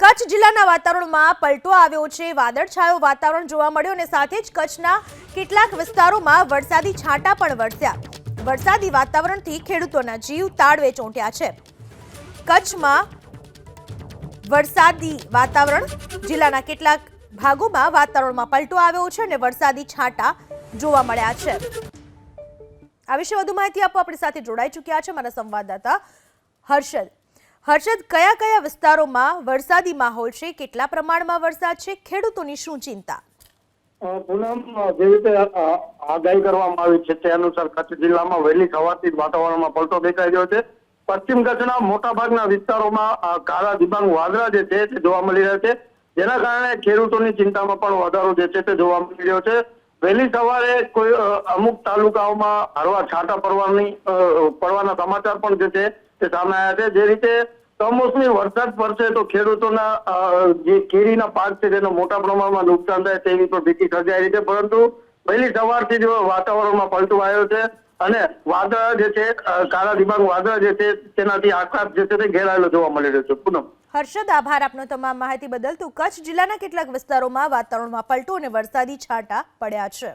કચ્છ જિલ્લાના વાતાવરણમાં પલટો આવ્યો છે. વાદળછાયો વાતાવરણ જોવા મળ્યું અને સાથે જ કચ્છના કેટલાક વિસ્તારોમાં વરસાદી છાંટા પણ વરસ્યા. વરસાદી વાતાવરણથી ખેડૂતોના જીવ તાળવે ચોંટ્યા છે. કચ્છમાં વરસાદી વાતાવરણ જિલ્લાના કેટલાક ભાગોમાં વાતાવરણમાં પલટો આવ્યો છે અને વરસાદી છાંટા જોવા મળ્યા છે. આ વિશે વધુ માહિતી આપવા આપણી સાથે જોડાઈ ચૂક્યા છે મારા સંવાદદાતા હર્ષદ. હર્ષદ, કયા કયા વિસ્તારોમાં વરસાદી માહોલ છે? કેટલા પ્રમાણમાં વરસાદ છે? ખેડૂતોની શું ચિંતા? પૂનમ જે રીતે આગાહી કરવામાં આવી છે તે અનુસાર કચ્છ જિલ્લામાં વહેલી સવારથી વાતાવરણમાં પલટો દેખાઈ રહ્યો છે. પશ્ચિમ કચ્છના મોટાભાગના વિસ્તારોમાં કાળા દિબાંગ વાદળા જે છે તે જોવા મળી રહ્યા છે. જેના કારણે ખેડૂતોની ચિંતામાં પણ વધારો જે છે તે જોવા મળી રહ્યો છે. વહેલી સવારે કોઈ અમુક તાલુકાઓમાં હળવા છાંટા પડવાની પડવાના સમાચાર પણ જે છે તે સામે આવ્યા છે જે રીતે કમોસમી વરસાદ પડશે તો ખેડૂતોના જે કેરીના પાક છે તેનો મોટા પ્રમાણમાં નુકસાન થાય તેવી પણ ભીતિ સર્જાઈ રહી છે પરંતુ વહેલી સવારથી જ વાતાવરણમાં પલટો આવ્યો છે અને વાદળ જે છે કાળા દિબાંગ વાદળ જે છે તેનાથી આકાશ જે છે તે ઘેરાયેલો જોવા મળી રહ્યો છે. પૂનમ. હર્ષદ, આભાર આપનો તમામ માહિતી બદલ. તો કચ્છ જિલ્લાના કેટલાક વિસ્તારોમાં વાતાવરણમાં પલટો અને વરસાદી છાંટા પડ્યા છે.